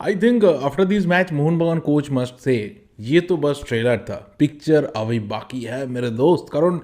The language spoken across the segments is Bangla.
I think after this match Mohun Bagan coach must से ये तो बस ट्रेलर था পিকচার अभी বাকি है मेरे दोस्त কারণ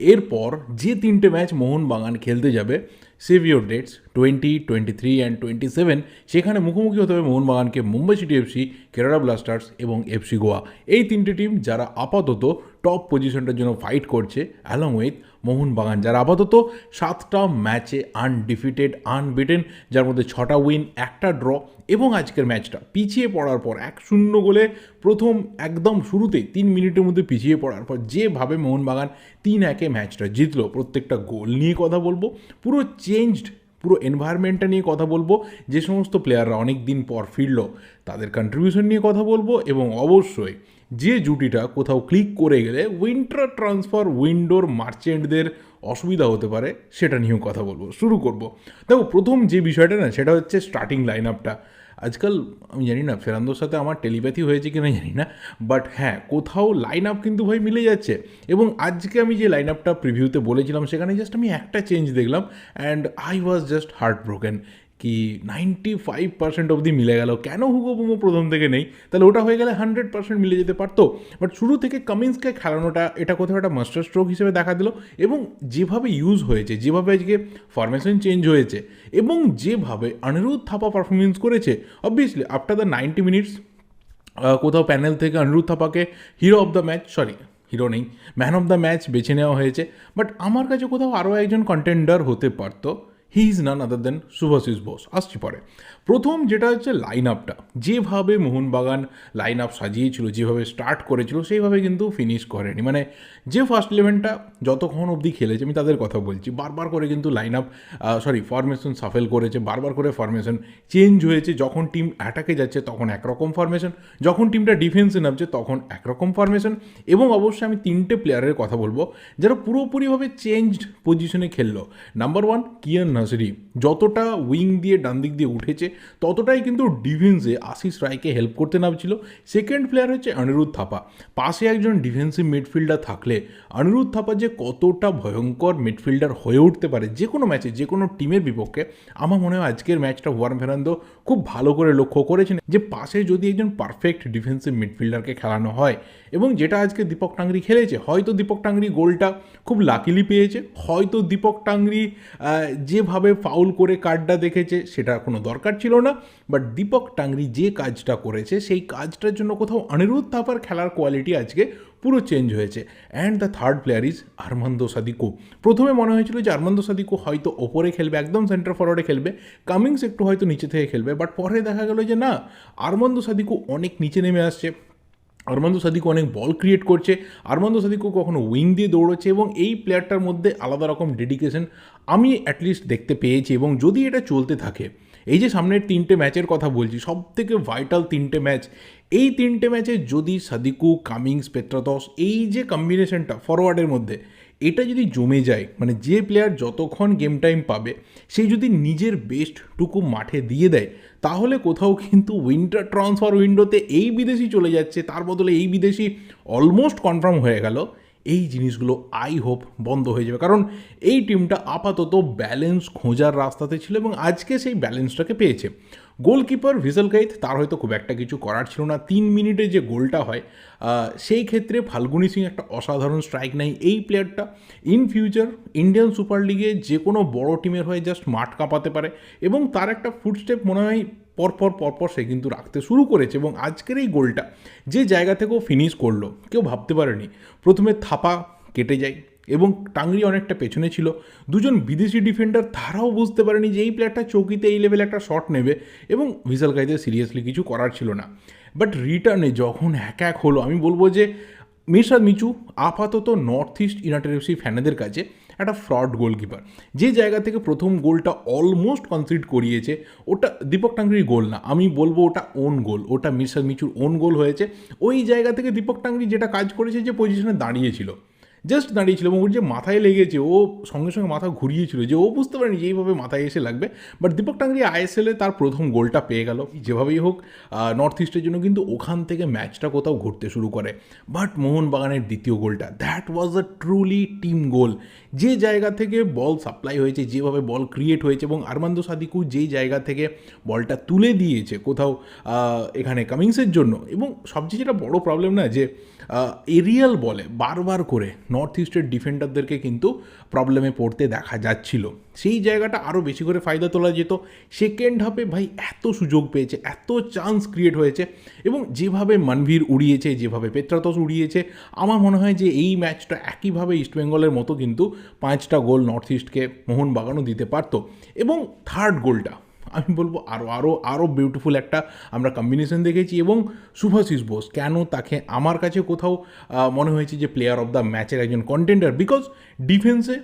এরপর যে তিনটে ম্যাচ মোহনবাগান খেলতে যাবে saviour dates twenty twenty three and twenty seven সেখানে মুখোমুখি হতে হবে মোহনবাগানকে Mumbai City FC Kerala Blasters এবং এফসি গোয়া এই তিনটে টিম যারা আপাতত টপ পজিশনটার জন্য ফাইট করছে অ্যালং উইথ মোহনবাগান, যারা আপাতত সাতটা ম্যাচে আনডিফিটেড, আনবিটেন, যার মধ্যে ছটা উইন, একটা ড্র এবং আজকের ম্যাচটা পিছিয়ে পড়ার পর এক শূন্য গোলে প্রথম একদম শুরুতে তিন মিনিটের মধ্যে পিছিয়ে পড়ার পর যেভাবে মোহনবাগান তিন একে ম্যাচটা জিতলো, প্রত্যেকটা গোল নিয়ে কথা বলব, পুরো চেঞ্জড পুরো এনভায়রনমেন্টটা নিয়ে কথা বলব। যে সমস্ত প্লেয়াররা অনেক দিন পর ফিরল, তাদের কন্ট্রিবিউশন নিয়ে কথা বলব এবং অবশ্যই যে জুটিটা কোথাও ক্লিক করে গেলে উইন্টার ট্রান্সফার উইন্ডোর মার্চেন্টদের অসুবিধা হতে পারে, সেটা নিয়েও কথা বলব। শুরু করব। দেখো, প্রথম যে বিষয়টা না, সেটা হচ্ছে স্টার্টিং লাইন আপটা আজকাল, আমি জানি না, ফেরান্দোর সাথে আমার টেলিপ্যাথি হয়েছে কিনা জানি না বাট হ্যাঁ কোথাও লাইন আপ কিন্তু ভাই মিলে যাচ্ছে। এবং আজকে আমি যে লাইন আপটা প্রিভিউতে বলেছিলাম, সেখানে জাস্ট আমি একটা চেঞ্জ দেখলাম and I was just heart broken কি নাইনটি ফাইভ পার্সেন্ট অবধি মিলে গেল। কেন হুগো বুমো প্রথম থেকে নেই? তাহলে ওটা হয়ে গেলে হান্ড্রেড পার্সেন্ট মিলে যেতে পারতো। বাট শুরু থেকে কামিন্সকে খেলানোটা, এটা কোথাও একটা মাস্টার স্ট্রোক হিসেবে দেখা দিল এবং যেভাবে ইউজ হয়েছে, যেভাবে আজকে ফরমেশন চেঞ্জ হয়েছে এবং যেভাবে অনিরুদ্ধ থাপা পারফরমেন্স করেছে obviously after the ninety minutes কোথাও প্যানেল থেকে Anirudh থাপাকে hero of the match sorry hero নেই ম্যান অফ দ্য ম্যাচ বেছে নেওয়া হয়েছে। বাট আমার কাছে কোথাও আরও একজন কন্টেন্ডার হতে পারতো। He is none other than Subhasish Bose আসছি পরে। প্রথম যেটা হচ্ছে লাইন আপটা যেভাবে মোহনবাগান লাইন আপ সাজিয়েছিল, যেভাবে স্টার্ট করেছিল, সেইভাবে কিন্তু ফিনিশ করেনি। মানে যে ফার্স্ট ইলেভেনটা যতক্ষণ অবধি খেলেছে, আমি তাদের কথা বলছি, বারবার করে কিন্তু line up sorry formation shuffle করেছে, বারবার করে ফরমেশন চেঞ্জ হয়েছে। যখন টিম অ্যাটাকে যাচ্ছে, তখন একরকম ফরমেশন যখন টিমটা ডিফেন্সে নামছে, তখন একরকম ফরমেশন এবং অবশ্যই আমি তিনটে প্লেয়ারের কথা বলব, যারা পুরোপুরিভাবে চেঞ্জড পজিশনে খেললো। নাম্বার ওয়ান কিয়ান নাসরি যতটা উইং দিয়ে ডান দিক দিয়ে উঠেছে, ততটাই কিন্তু ডিফেন্সে আশিস রায়কে হেল্প করতে নামছিল। সেকেন্ড প্লেয়ার হচ্ছে অনিরুদ্ধ থাপা। পাশে একজন ডিফেন্সিভ মিডফিল্ডার থাকলে, অনিরুদ্ধ থাপা যে কতটা ভয়ঙ্কর মিডফিল্ডার হয়ে উঠতে পারে যে কোনো ম্যাচে যে কোনো টিমের বিপক্ষে, আমার মনে হয় আজকের ম্যাচটা ওয়ার্ন ফেরান্দো খুব ভালো করে লক্ষ্য করেছেন যে পাশে যদি একজন পারফেক্ট ডিফেন্সিভ মিডফিল্ডারকে খেলানো হয় এবং যেটা আজকে দীপক টাংরি খেলেছে, হয়তো দীপক টাংরি গোলটা খুব লাকিলি পেয়েছে, হয়তো দীপক টাংরি যেভাবে ফাউল করে কার্ডটা দেখেছে, সেটা কোনো দরকার ছিল না। বাট দীপক টাংরি যে কাজটা করেছে, সেই কাজটার জন্য কোথাও অনিরুদ্ধ থাপার খেলার কোয়ালিটি আজকে পুরো চেঞ্জ হয়েছে। And the third player is Armando Sadiku প্রথমে মনে হয়েছিল যে আরমান্দো সাদিকো হয়তো ওপরে খেলবে, একদম সেন্টার ফরওয়ার্ডে খেলবে। কামিংস একটু হয়তো নিচে থেকে খেলবে বাট পরে দেখা গেল যে না আরমান্দো সাদিকো অনেক নিচে নেমে আসছে। আরমান্দো সাদিকো অনেক বল ক্রিয়েট করছে। আরমান্দো সাদিকো কখনো উইং দিয়ে দৌড়চ্ছে এবং এই প্লেয়ারটার মধ্যে আলাদা রকম ডেডিকেশন আমি অ্যাটলিস্ট দেখতে পেয়েছি এবং যদি এটা চলতে থাকে, এই যে সামনের তিনটে ম্যাচের কথা বলছি সব থেকে ভাইটাল তিনটে ম্যাচ এই তিনটে ম্যাচে যদি সাদিকু, কামিংস, পেত্রাতস এই যে কম্বিনেশনটা ফরওয়ার্ডের মধ্যে, এটা যদি জমে যায় মানে যে প্লেয়ার যতক্ষণ গেম টাইম পাবে সেই যদি নিজের বেস্টটুকু মাঠে দিয়ে দেয়, তাহলে কোথাও কিন্তু উইন্টার ট্রান্সফার উইন্ডোতে এই বিদেশি চলে যাচ্ছে, তার বদলে এই বিদেশি অলমোস্ট কনফার্ম হয়ে গেল, এই জিনিসগুলো আই হোপ বন্ধ হয়ে যাবে। কারণ এই টিমটা আপাতত ব্যালেন্স খোঁজার রাস্তাতে ছিল এবং আজকে সেই ব্যালেন্সটাকে পেয়েছে। গোলকিপার ভিসেল গাইথ তার হয়তো খুব একটা কিছু করার ছিল না। তিন মিনিটে যে গোলটা হয় সেই ক্ষেত্রে ফাল্গুনি সিং একটা অসাধারণ স্ট্রাইক নেয় এই প্লেয়ারটা। ইন ফিউচার, ইন্ডিয়ান সুপার লিগে যে কোনো বড় টিমের হয়ে জাস্ট মাঠ কাঁপাতে পারে এবং তার একটা ফুটস্টেপ মনে হয় পরপর পরপর সে কিন্তু রাখতে শুরু করেছে এবং আজকের এই গোলটা যে জায়গা থেকেও ফিনিশ করল, কেউ ভাবতে পারেনি। প্রথমে থাপা কেটে যায় এবং টাংরি অনেকটা পেছনে ছিল। দুজন বিদেশি ডিফেন্ডার তারাও বুঝতে পারেনি যে এই প্লেয়ারটা চৌকিতে এই লেভেলে একটা শট নেবে এবং ভিসাল গাইতে সিরিয়াসলি কিছু করার ছিল না। বাট রিটার্নে যখন এক এক হলো, আমি বলব যে মিরসাদ মিচু আপাতত নর্থ ইস্ট ইউনাইটেড এফসি ফ্যানেদের কাছে একটা ফ্রড গোলকিপার যে জায়গা থেকে প্রথম গোলটা অলমোস্ট কনসিড করিয়েছে, ওটা দীপক টাংরির গোল না। আমি বলব ওটা ওন গোল ওটা মিরসাদ মিচুর ওন গোল হয়েছে। ওই জায়গা থেকে দীপক টাংরি যেটা কাজ করেছে যে পজিশনে দাঁড়িয়েছিল। জাস্ট দাঁড়িয়েছিল এবং ওর যে মাথায় লেগেছে, ও সঙ্গে সঙ্গে মাথা ঘুরিয়েছিল যে ও বুঝতে পারেনি যে এইভাবে মাথায় এসে লাগবে। বাট দীপক টাঙ্গরি আইএসএলে তার প্রথম গোলটা পেয়ে গেল। যেভাবেই হোক নর্থ ইস্টের জন্য কিন্তু ওখান থেকে ম্যাচটা কোথাও ঘুরতে শুরু করে। বাট মোহনবাগানের দ্বিতীয় গোলটা that was a truly team goal যে জায়গা থেকে বল সাপ্লাই হয়েছে, যেভাবে বল ক্রিয়েট হয়েছে এবং আরমান্দ সাদিকু যেই জায়গা থেকে বলটা তুলে দিয়েছে কোথাও এখানে কামিংসের জন্য এবং সবচেয়ে যেটা বড় প্রবলেম না যে এরিয়াল বলে বারবার করে নর্থ ইস্টের ডিফেন্ডারদেরকে কিন্তু প্রবলেমে পড়তে দেখা যাচ্ছিল। সেই জায়গাটা আরও বেশি করে ফায়দা তোলা যেত। সেকেন্ড হাফে ভাই এত সুযোগ পেয়েছে, এত চান্স ক্রিয়েট হয়েছে এবং যেভাবে মানভীর উড়িয়েছে, যেভাবে পেত্রাতস উড়িয়েছে, আমার মনে হয় যে এই ম্যাচটা একইভাবে ইস্টবেঙ্গলের মতো কিন্তু পাঁচটা গোল নর্থ ইস্টকে মোহনবাগানও দিতে পারতো এবং থার্ড গোলটা আমি বলব আরও আরও আরও বিউটিফুল একটা আমরা কম্বিনেশন দেখেছি এবং শুভাশিস বোস কেন তাকে আমার কাছে কোথাও মনে হয়েছে যে প্লেয়ার অফ দ্য ম্যাচের একজন কন্টেন্ডার বিকজ ডিফেন্সে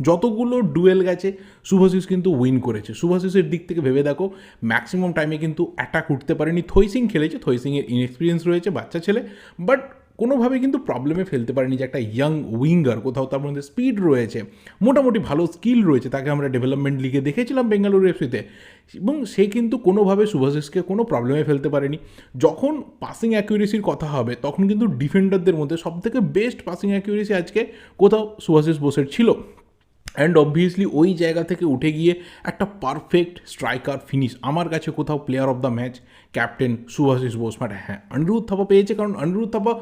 যতগুলো ডুয়েল গেছে শুভাশিস কিন্তু উইন করেছে। শুভাশিসের দিক থেকে ভেবে দেখো ম্যাক্সিমাম টাইমে কিন্তু অ্যাটাক উঠতে পারেনি। থইসিং খেলেছে থইসিংয়ের ইনএক্সপিরিয়েন্স রয়েছে, বাচ্চা ছেলে। বাট কোনোভাবে কিন্তু প্রবলেমে ফেলতে পারেনি যে একটা ইয়াং উইঙ্গার কোথাও তার মধ্যে স্পিড রয়েছে, মোটামুটি ভালো স্কিল রয়েছে, তাকে আমরা ডেভেলপমেন্ট লিগে দেখেছিলাম বেঙ্গালুরু এফসিতে এবং সে কিন্তু কোনোভাবে শুভাশিসকে কোনো প্রবলেমে ফেলতে পারেনি। যখন পাসিং অ্যাকিউরেসির কথা হবে, তখন কিন্তু ডিফেন্ডারদের মধ্যে সবথেকে বেস্ট পাসিং অ্যাকিউরেসি আজকে কোথাও শুভাশিস বোসের ছিল। অ্যান্ড অবভিয়াসলি ওই জায়গা থেকে উঠে গিয়ে একটা পারফেক্ট স্ট্রাইকার ফিনিশ আমার কাছে কোথাও player of the match captain Subhasish Bose but হ্যাঁ অনিরুদ্ধ থাপা পেয়েছে, কারণ অনিরুদ্ধ থাপা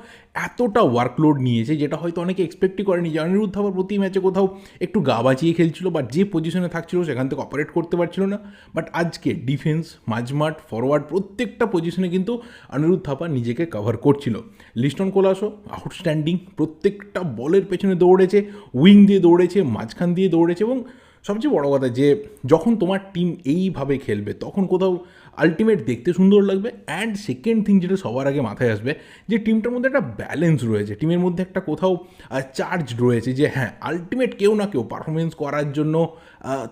এতটা ওয়ার্কলোড নিয়েছে, যেটা হয়তো অনেকে এক্সপেক্টই করেনি যে অনিরুদ্ধ থাপা প্রতি ম্যাচে কোথাও একটু গা বাঁচিয়ে খেলছিল বা যে পজিশনে থাকছিল সেখান থেকে অপারেট করতে পারছিল না। বাট আজকে ডিফেন্স মাঝমাঠ ফরওয়ার্ড প্রত্যেকটা পজিশনে কিন্তু অনিরুদ্ধ থাপা নিজেকে কভার করছিল। লিস্টন কোলাসো আউটস্ট্যান্ডিং প্রত্যেকটা বলের পেছনে দৌড়েছে উইং দিয়ে দৌড়েছে, মাঝখান দিয়ে দৌড়েছে এবং সবচেয়ে বড় কথা যে যখন তোমার টিম এইভাবে খেলবে, তখন কোথাও আলটিমেট দেখতে সুন্দর লাগবে অ্যান্ড সেকেন্ড থিং যেটা সবার আগে মাথায় আসবে, যে টিমটার মধ্যে একটা ব্যালেন্স রয়েছে। টিমের মধ্যে একটা কোথাও চার্জ রয়েছে যে হ্যাঁ আলটিমেট কেউ না কেউ পারফরমেন্স করার জন্য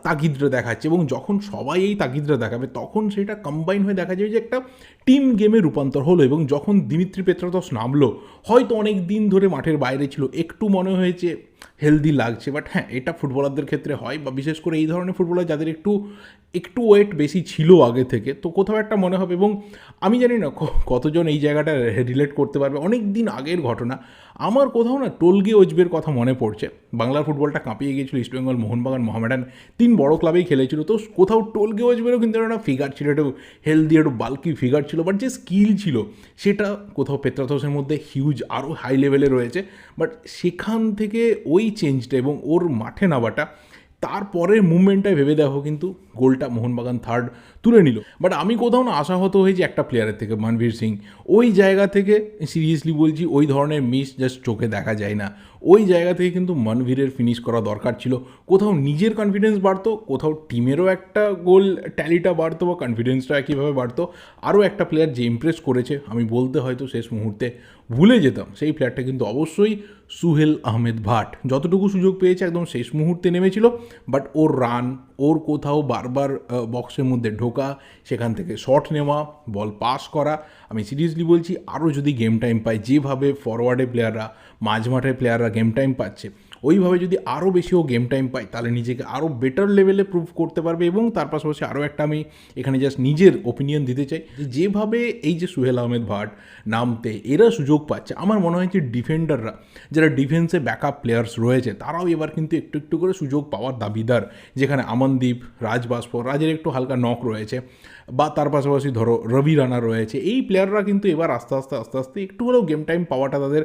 তাগিদটা দেখাচ্ছে এবং যখন সবাই এই তাগিদটা দেখাবে, তখন সেটা কম্বাইন হয়ে দেখা যাবে যে একটা টিম গেমে রূপান্তর হলো এবং যখন দিমিত্রি পেত্রাতস নামলো, হয়তো অনেক দিন ধরে মাঠের বাইরে ছিল, একটু মনে হয়েছে হেলদি লাগছে বাট হ্যাঁ এটা ফুটবলারদের ক্ষেত্রে হয় বা বিশেষ করে এই ধরনের ফুটবলার যাদের একটু একটু ওয়েট বেশি ছিল আগে থেকে, তো কোথাও একটা মনে হবে এবং আমি জানি না কতজন এই জায়গাটা রিলেট করতে পারবে। অনেক দিন আগের ঘটনা আমার কোথাও না টোলগে ওজবের কথা মনে পড়ছে। বাংলার ফুটবলটা কাঁপিয়ে গিয়েছিল ইস্টবেঙ্গল মোহনবাগান, মোহামেডান। তিন বড় ক্লাবেই খেলেছিল, তো কোথাও টোলগে ওজবেরও কিন্তু একটা ফিগার ছিল, একটু হেলদি একটু বাল্কি ফিগার ছিল বাট যে স্কিল ছিল, সেটা কোথাও পেত্রাথসের মধ্যে হিউজ আরও হাই লেভেলে রয়েছে। বাট সেখান থেকে ওই চেঞ্জটা এবং ওর মাঠে নামাটা তারপরের মুভমেন্টটাই ভেবে দেখো কিন্তু গোলটা মোহনবাগান থার্ড তুলে নিল। বাট আমি কোথাও না আশাহত হয়েছি একটা প্লেয়ারের থেকে মনবীর সিং। ওই জায়গা থেকে সিরিয়াসলি বলছি ওই ধরনের মিস জাস্ট চোখে দেখা যায় না। ওই জায়গা থেকে কিন্তু মনভীরের ফিনিশ করা দরকার ছিল। কোথাও নিজের কনফিডেন্স বাড়তো, কোথাও টিমেরও একটা গোল ট্যালিটা বাড়তো বা কনফিডেন্সটা একইভাবে বাড়তো। আরও একটা প্লেয়ার যে ইমপ্রেস করেছে, আমি বলতে হয়তো শেষ মুহূর্তে ভুলে যেতাম। সেই প্লেয়ারটা কিন্তু অবশ্যই সুহেল আহমেদ ভাট। যতটুকু সুযোগ পেয়েছে একদম শেষ মুহূর্তে নেমেছিল বাট ওর রান ওর কোথাও বারবার বক্সের মধ্যে ঢোকা, সেখান থেকে শট নেওয়া বল পাস করা, আমি সিরিয়াসলি বলছি, আরও যদি গেম টাইম পায়, যেভাবে ফরওয়ার্ডে প্লেয়াররা মাঝমাঠের প্লেয়াররা গেম টাইম পাচ্ছে ওইভাবে যদি আরও বেশি ও গেম টাইম পায়, তাহলে নিজেকে আরও বেটার লেভেলে প্রুভ করতে পারবে এবং তার পাশাপাশি আরও একটা আমি এখানে জাস্ট নিজের ওপিনিয়ন দিতে চাই যেভাবে এই যে সুহেল আহমেদ ভাট নামতে এরা সুযোগ পাচ্ছে, আমার মনে হয় যে ডিফেন্ডাররা যারা ডিফেন্সে ব্যাকআপ প্লেয়ার্স রয়েছে, তারাও এবার কিন্তু একটু একটু করে সুযোগ পাওয়ার দাবিদার। যেখানে আমনদীপ, রাজ বাষ্প রাজের একটু হালকা নক রয়েছে বা তার পাশাপাশি ধরো রবি রানা রয়েছে, এই প্লেয়াররা কিন্তু এবার আস্তে আস্তে আস্তে আস্তে একটু হলেও গেম টাইম পাওয়াটা তাদের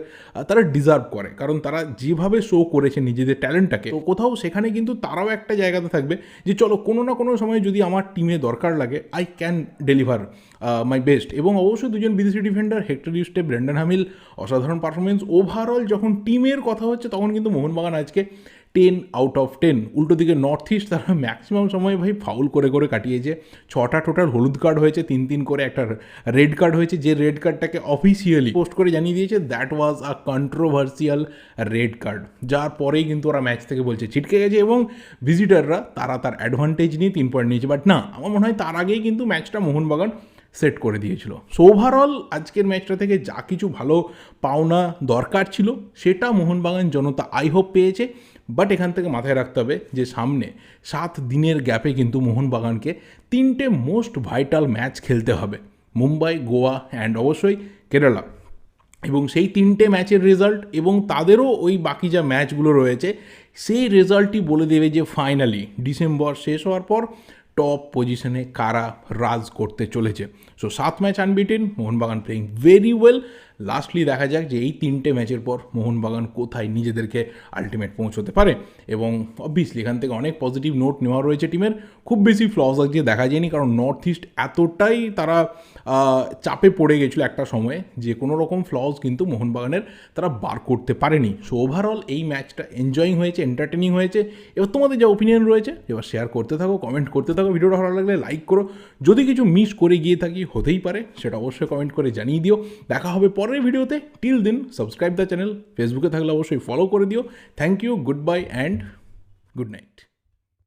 তারা ডিজার্ভ করে। কারণ তারা যেভাবে শো করেছে নিজেদের ট্যালেন্টটাকে তো কোথাও সেখানে কিন্তু তারাও একটা জায়গাতে থাকবে যে চলো কোনো না কোনো সময় যদি আমার টিমে দরকার লাগে I can deliver my best এবং অবশ্যই দুজন বিদেশি defender Hector Yuste Brandon Hamill অসাধারণ পারফরমেন্স ওভারঅল যখন টিমের কথা হচ্ছে তখন কিন্তু মোহনবাগান আজকে টেন আউট অফ টেন উল্টো দিকে নর্থ ইস্ট তারা ম্যাক্সিমাম সময় ভাই ফাউল করে করে কাটিয়েছে। ছটা টোটাল হলুদ কার্ড হয়েছে, তিন তিন করে একটা রেড কার্ড হয়েছে, যে রেড কার্ডটাকে অফিসিয়ালি পোস্ট করে জানিয়ে দিয়েছে। That was a controversial red card যার পরেই কিন্তু ওরা ম্যাচ থেকে বলছে, ছিটকে গেছে এবং ভিজিটাররা তারা তার অ্যাডভান্টেজ নিয়ে তিন পয়েন্ট নিয়েছে। বাট না, আমার মনে হয় তার আগেই কিন্তু ম্যাচটা মোহনবাগান সেট করে দিয়েছিল। সো ওভারঅল আজকের ম্যাচটা থেকে যা কিছু ভালো পাওনা দরকার ছিল, সেটা মোহনবাগান জনতা আই হোপ পেয়েছে। বাট এখান থেকে মাথায় রাখতে হবে যে সামনে সাত দিনের গ্যাপে কিন্তু মোহনবাগানকে তিনটে মোস্ট ভাইটাল ম্যাচ খেলতে হবে। মুম্বাই, গোয়া অ্যান্ড অবশ্যই কেরালা। এবং সেই তিনটে ম্যাচের রেজাল্ট এবং তাদেরও ওই বাকি যা ম্যাচগুলো রয়েছে, সেই রেজাল্টই বলে দেবে যে ফাইনালি ডিসেম্বর শেষ হওয়ার পর টপ পজিশনে কারা রাজ করতে চলেছে। সো সাত match unbeaten Mohun Bagan playing very well lastly দেখা যাক যে এই তিনটে ম্যাচের পর মোহনবাগান কোথায় নিজেদেরকে আলটিমেট পৌঁছতে পারে। এবং অবভিয়াসলি এখান থেকে অনেক পজিটিভ নোট নেওয়া রয়েছে টিমের। খুব বেশি ফ্লস আজকে দেখা যায়নি, কারণ নর্থ ইস্ট এতটাই তারা চাপে পড়ে গেছিল একটা সময়ে যে কোনো রকম ফ্লস কিন্তু মোহনবাগানের তারা বার করতে পারেনি। সো ওভারঅল এই ম্যাচটা এনজয়িং হয়েছে এন্টারটেনিং হয়েছে। এবার তোমাদের যা ওপিনিয়ন রয়েছে, এবার শেয়ার করতে থাকো কমেন্ট করতে থাকো। ভিডিওটা ভালো লাগলে লাইক করো। যদি কিছু মিস করে গিয়ে থাকি, হতেই পারে, সেটা অবশ্যই কমেন্ট করে জানিয়ে দিও। দেখা হবে পরের ভিডিওতে। টিল দিন সাবস্ক্রাইব দ্য চ্যানেল ফেসবুকে থাকলে অবশ্যই ফলো করে দিও। Thank you goodbye and good night